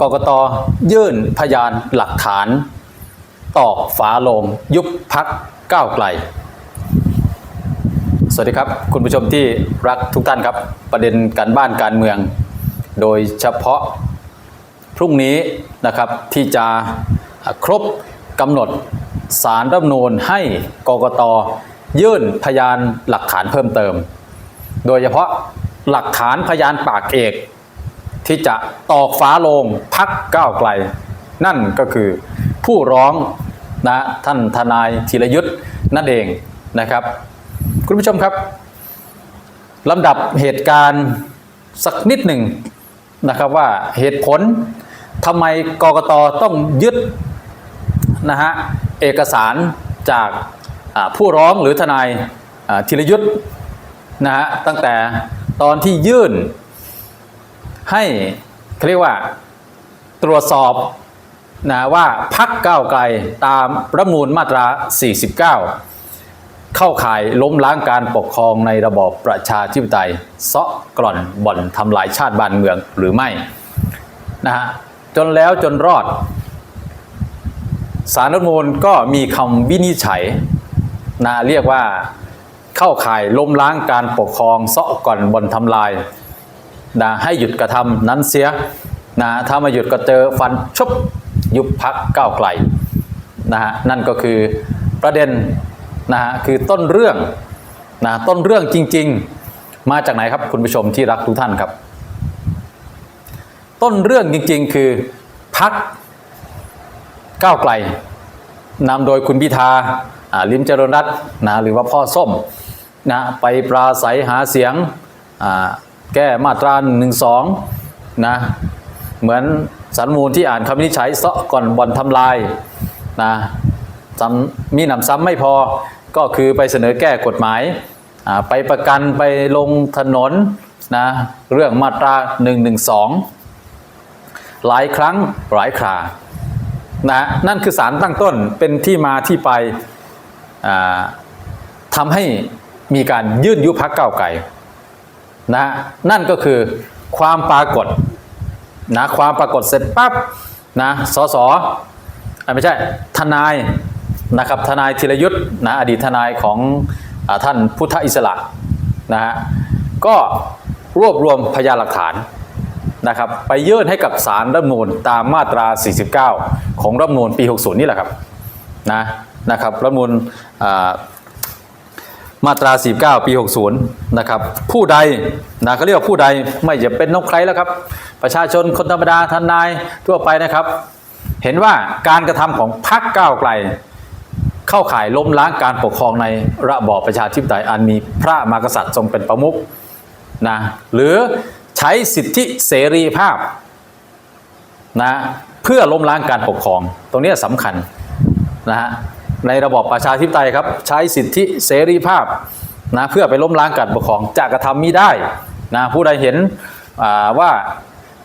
กกตยื่นพยานหลักฐาน ตอกฝาโลง ยุบพักก้าวไกล สวัสดีครับ คุณผู้ชมที่รักทุกท่านครับ ประเด็นการบ้านการเมือง โดยเฉพาะพรุ่งนี้นะครับที่จะครบกำหนดสารรัฐนูญให้กกตยื่นพยานหลักฐานเพิ่มเติม โดยเฉพาะหลักฐานพยานปากเอก ที่จะตอกฟ้าโลงพักก้าวไกล นั่นก็คือผู้ร้องนะท่านทนายธีรยุทธ์นั่นเองนะครับ คุณผู้ชมครับลำดับเหตุการณ์สักนิดหนึ่งนะครับว่าเหตุผลทำไมกกตต้องยึดนะฮะเอกสารจากผู้ร้องหรือทนายธีรยุทธ์นะฮะตั้งแต่ตอนที่ยื่น ให้เขาเรียกว่าตรวจสอบนะว่าพักก้าวไกลตามรัฐธรรมนูลมาตรา 49 เข้าข่ายล้มล้างการปกครองในระบอบประชาธิปไตยเซาะกร่อนบ่อนทำลายชาติบ้านเมืองหรือไม่นะฮะจนแล้วจนรอด สารรัฐมนูลก็มีคำวินิจฉัยนะเรียกว่าเข้าข่ายล้มล้างการปกครองเซาะก่อนบ่อนทำลาย นะให้หยุดกระทำนั้นเสียนะถ้ามาหยุดก็เจอฟันชุบยุบพักก้าวไกลนะฮะนั่นก็คือประเด็นนะฮะคือต้นเรื่องนะต้นเรื่องจริง ๆ มาจากไหนครับคุณผู้ชมที่รักทุกท่านครับ ต้นเรื่องจริง ๆ คือพักก้าวไกลนำโดยคุณพิธาลิมเจริญรัตน์นะหรือว่าพ่อส้มนะไปปราศัยหาเสียงอ่า แก้มาตรา1นึนะเหมือนสารมูลที่อ่านคำวินิจฉัยเซาะก่อนบ่อนทำลายนะมีหนำซ้ำไม่พอก็คือไปเสนอแก้กฎหมายไปประกันไปลงถนนนะเรื่องมาตรา 112 หลายครั้งหลายครานะนั่นคือสารตั้งต้นเป็นที่มาที่ไปอ่าทำให้มีการยื่นยุบพักเก้าไกล นะนั่นก็คือความปรากฏนะความปรากฏเสร็จปั๊บนะสสอไม่ใช่ทนายนะครับทนายธีรยุทธ์นะอดีตทนายของอท่านพุทธอิสระนะฮะก็รวบรวมพยานหลักฐานนะครับไปยื่นให้กับสารรัฐมนูญตามมาตรา 49 ของรัฐมนูญปี 60 นี่แหละครับนะนะครับรัฐมนูญอ่า มาตรา 49 ปี 60 นะครับ ผู้ใดนะเขาเรียกว่าผู้ใดไม่จะเป็นนกใครแล้วครับ ประชาชนคนธรรมดาทนายทั่วไปนะครับ เห็นว่าการกระทำของพรรคก้าวไกล เข้าข่ายล้มล้างการปกครองในระบอบประชาธิปไตยอันมีพระมหากษัตริย์ทรงเป็นประมุขนะหรือใช้สิทธิเสรีภาพนะเพื่อล้มล้างการปกครอง ตรงนี้สำคัญนะฮะ ในระบอบประชาธิปไตยครับ ใช้สิทธิเสรีภาพนะเพื่อไปล้มล้างการปกครองจะกระทำมิได้นะผู้ใดเห็นว่า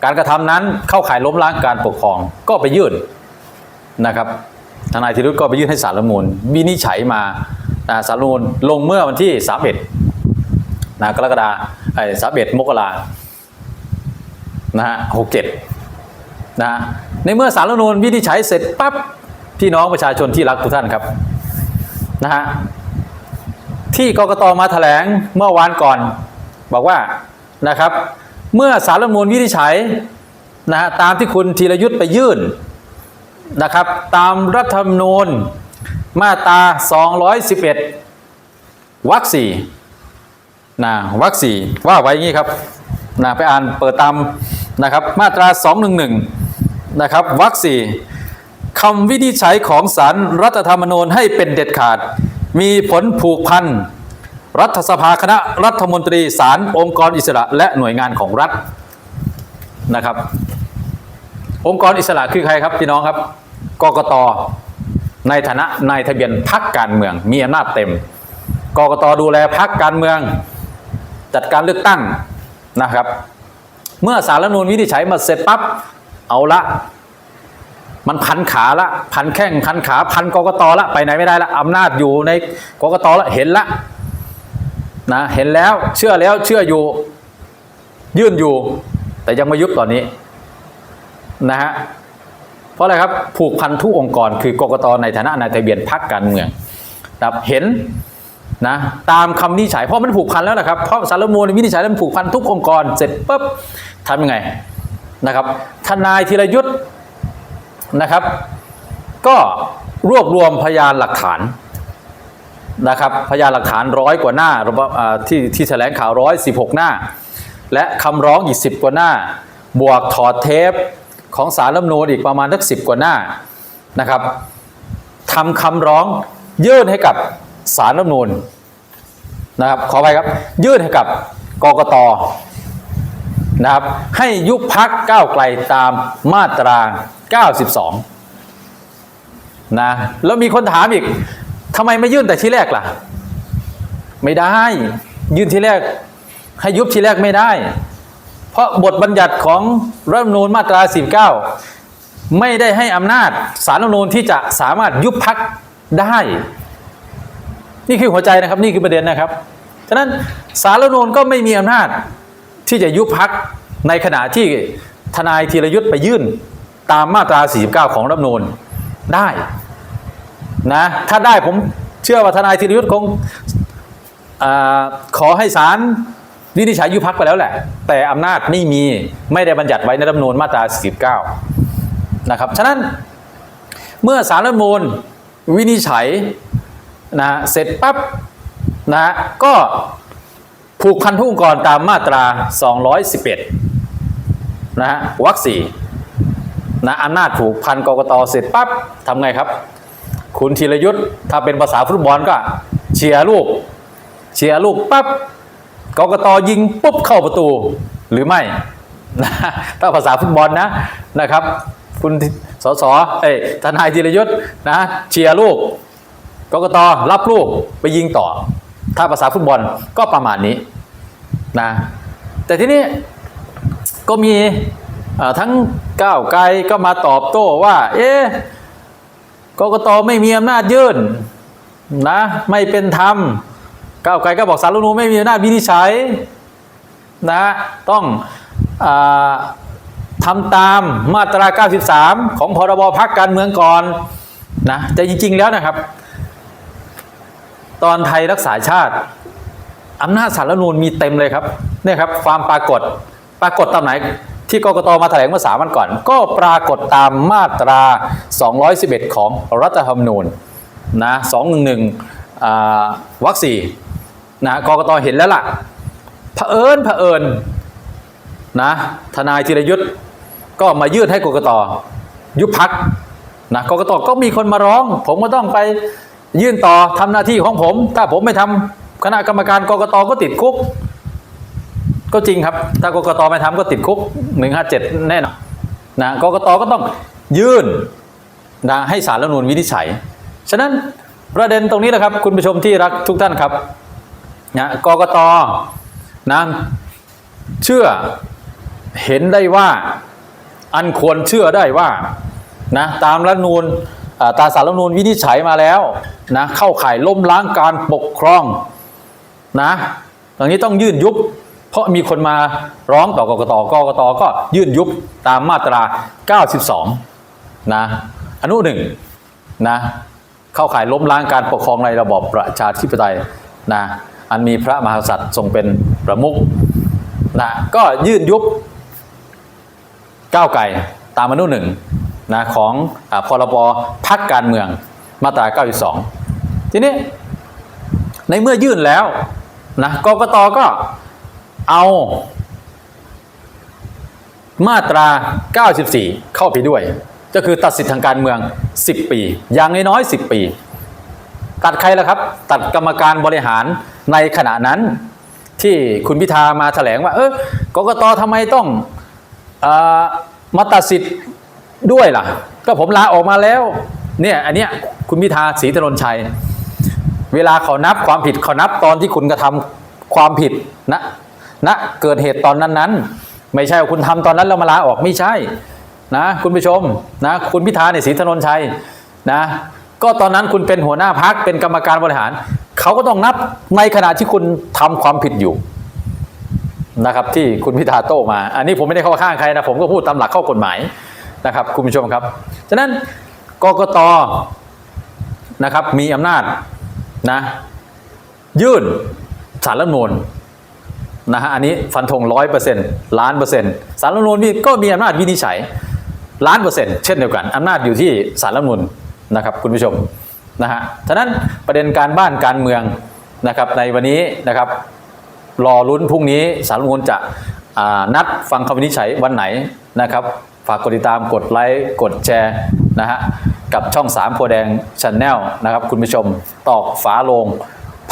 การกระทำนั้นเข้าข่ายล้มล้างการปกครองก็ไปยื่นนะครับทนายธีรุธก็ไปยื่นให้สารรัฐมนูลวินิจฉัยมาสารรัฐมนูลลงเมื่อวันที่ 31นะกรกฎาไอ้31มกรานะฮะ67นะฮะในเมื่อสารรัฐมนูลวินิจฉัยเสร็จปั๊บ พี่น้องประชาชนที่รักทุกท่านครับนะฮะที่กกตมาแถลงเมื่อวานก่อน บอกว่านะครับ เมื่อสารรัฐมนูลวินิจฉัยนะฮะตามที่คุณธีรยุทธ์ไปยื่นนะครับ ตามรัฐธรรมนูญมาตรา 211วรรคสี่นะวรรคสี่ว่าไว้อย่างนี้ครับนะไปอ่านเปิดตามนะครับ มาตรา 211นะครับวรรคสี่ คำวินิจฉัยของศาลรรัฐธรรมนูญให้เป็นเด็ดขาด มีผลผูกพันรัฐสภาคณะรัฐมนตรีศาลองค์กรอิสระ และหน่วยงานของรัฐนะครับ องค์กรอิสระคือใครครับพี่น้องครับกกตในฐานะนายทะเบียนพักการเมือง มีอำนาจเต็มกกตดูแลพักการเมือง จัดการเลือกตั้งนะครับ เมื่อสารรัฐธรรมนูญวินิจฉัยมาเสร็จปั๊บเอาละ มันพันขาละพันแข้งพันขาพันกกตละไปไหนไม่ได้ละอำนาจอยู่ในกกตละเห็นละนะเห็นแล้วเชื่อแล้วเชื่ออยู่ ยื่นอยู่ แต่ยังไม่ยุบตอนนี้นะฮะเพราะอะไรครับผูกพันทุกองค์กร คือกกตในฐานะนายทะเบียนพรรคการเมืองนะครับเห็นนะตามคำวินิจฉัยเพราะมันผูกพันแล้วนะครับเพราะสารรัฐมนูลวินิจฉัยแล้วมันผูกพันทุกองค์กรเสร็จปุ๊บทำยังไงนะครับทนายธีรยุทธ์ นะครับ ก็รวบรวมพยานหลักฐานนะครับพยานหลักฐานร้อยกว่าหน้าที่ที่แถลงข่าวร้อยสิบหกหน้า และคำร้องอีกสิบกว่าหน้า บวกถอดเทปของสารรัฐมนูญอีกประมาณทักสิบกว่าหน้านะครับทำคำร้องยื่นให้กับสารรัฐมนูญนะครับขอไปครับยื่นให้กับกกต นะครับให้ยุบพักก้าวไกลตามมาตรา 92 นะ แล้วมีคนถามอีกทำไมไม่ยื่นแต่ที่แรกล่ะ ไม่ได้ ยื่นที่แรก ให้ยุบทีแรกไม่ได้ เพราะบทบัญญัติของรัฐธรรมนูญมาตรา 49 ไม่ได้ให้อำนาจสารรัฐธรรมนูญที่จะสามารถยุบพักได้ นี่คือหัวใจนะครับ นี่คือประเด็นนะครับ ฉะนั้นสารรัฐธรรมนูญก็ไม่มีอำนาจ ที่จะยุบพักในขณะที่ทนายธีรยุทธ์ไปยื่นตามมาตรา 49 ของรัฐมนูญได้นะถ้าได้ผมเชื่อว่าทนายธีรยุทธ์คงอขอให้ศาลวินิจฉัยยุบพักไปแล้วแหละ แต่อำนาจไม่มีไม่ได้บัญญัติไว้ในรัฐมนูญมาตรา 49 นะครับ ฉะนั้นเมื่อสารรัฐมนูญวินิจฉัยนะเสร็จปั๊บนะก็ ผูกพันทุกองค์กรตามมาตรา 211 นะฮะวรรคสี่นะอำนาจผูกพันกกตเสร็จปั๊บทำไงครับ คุณธีรยุทธ์ถ้าเป็นภาษาฟุตบอลก็เชียร์ลูกเชียร์ลูกปั๊บกกตยิงปุ๊บเข้าประตูหรือไม่นะถ้าภาษาฟุตบอลนะนะครับ คุณสสเอ้ยทนายธีรยุทธ์นะเชียร์ลูกกกตรับลูกไปยิงต่อ ถ้าภาษาฟุตบอลก็ประมาณนี้ นะแต่ทีนี้ก็มีทั้งก้าวไกลก็มาตอบโต้ว่า เอ๊ะกกตไม่มีอำนาจยื่นนะไม่เป็นธรรมก้าวไกลก็บอกสารรัฐนูไม่มีอำนาจวินิจฉัยนะต้องอทำตามมาตรา 93 ของพรบพักการเมืองก่อนนะแต่จริง ๆ แล้วนะครับ ตอนไทยรักษาชาติ อำนาจสารรัฐมนูญมีเต็มเลยครับเนี่ยครับความปรากฏปรากฏตามไหนที่กกตมาแถลงเมื่อสามวันก่อน ก็ปรากฏตามมาตรา 211 ของรัฐธรรมนูญนะ211อ่าวรรคสี่นะกกตเห็นแล้วล่ะเผอิญเผอิญนะทนายธีรยุทธ์ก็มายื่นให้กกตยุบพักนะกกตก็มีคนมาร้อง ผมก็ต้องไปยื่นต่อทำหน้าที่ของผม ถ้าผมไม่ทำ คณะกรรมการกรกตก็ติดคุก ก็จริงครับ ถ้ากรกตไม่ทำก็ติดคุก 157 แน่นอนนะกรกตก็ต้องยื่นนะให้สารรัฐมนูญวินิจฉัย ฉะนั้นประเด็นตรงนี้แหละครับ คุณผู้ชมที่รักทุกท่านครับนะกรกตนะเชื่อเห็นได้ว่าอันควรเชื่อได้ว่านะตามรัฐนูญอ่าตาสารรัฐนูญวินิจฉัยมาแล้วนะเข้าข่ายล้มล้างการปกครอง นะตรงนี้ต้องยื่นยุบ เพราะมีคนมาร้องต่อกกตกกตก็ยื่นยุบตามมาตรา 92 นะอนุหนึ่งนะเข้าข่ายล้มล้างการปกครองในระบอบประชาธิปไตยนะอันมีพระมหากษัตริย์ทรงเป็นประมุขนะก็ยื่นยุบก้าวไก่ตามอนุหนึ่งนะของอพรบพักการเมืองมาตรา 92 ทีนี้ในเมื่อยื่นแล้ว นะกกตก็เอามาตรา 94 เข้าไปด้วย ก็คือตัดสิทธิทางการเมือง 10 ปี อย่างน้อยๆ10 ปี ตัดใครล่ะครับ ตัดกรรมการบริหารในขณะนั้น ที่คุณพิธามาแถลงว่า เออกกตทำไมต้องอมาตัดสิทธิ์ด้วยล่ะ ก็ผมลาออกมาแล้ว เนี่ยอันเนี้ยคุณพิธาศรีถนนชัย เวลาเขานับความผิดเขานับตอนที่คุณกระทำความผิดนะนะเกิดเหตุตอนนั้นนั้นไม่ใช่ว่าคุณทำตอนนั้นแล้วมาลาออกไม่ใช่นะคุณผู้ชมนะคุณพิธาเนี่ยศรีถนนชัยนะก็ตอนนั้นคุณเป็นหัวหน้าพักเป็นกรรมการบริหาร เขาก็ต้องนับในขณะที่คุณทำความผิดอยู่นะครับที่คุณพิธาโต้มา อันนี้ผมไม่ได้เข้าข้างใครนะผมก็พูดตามหลักข้อกฎหมายนะครับคุณผู้ชมครับ ฉะนั้นกกตนะครับมีอำนาจ นะ ยื่นสารรัฐมนูญนะฮะอันนี้ฟันธงร้อยเปอร์เซ็นต์ล้านเปอร์เซ็นต์สารรัฐมนูญนี่ก็มีอำนาจวินิจฉัยล้านเปอร์เซ็นต์เช่นเดียวกันอำนาจอยู่ที่สารรัฐมนูญนะครับคุณผู้ชมนะฮะฉะนั้นประเด็นการบ้านการเมืองนะครับในวันนี้นะครับรอลุ้นพรุ่งนี้สารรัฐมนูญจะนัดฟังคำวินิจฉัยวันไหนนะครับ ฝากกดติดตามกดไลค์กดแชร์ นะฮะกับช่อง3โพธิ์แดงชนแนลนะครับคุณผู้ชมตอกฝาโลง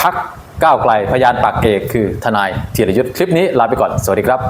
พักก้าวไกลพยานปากเอกคือทนายธีรยุทธ์คลิปนี้ลาไปก่อน สวัสดีครับ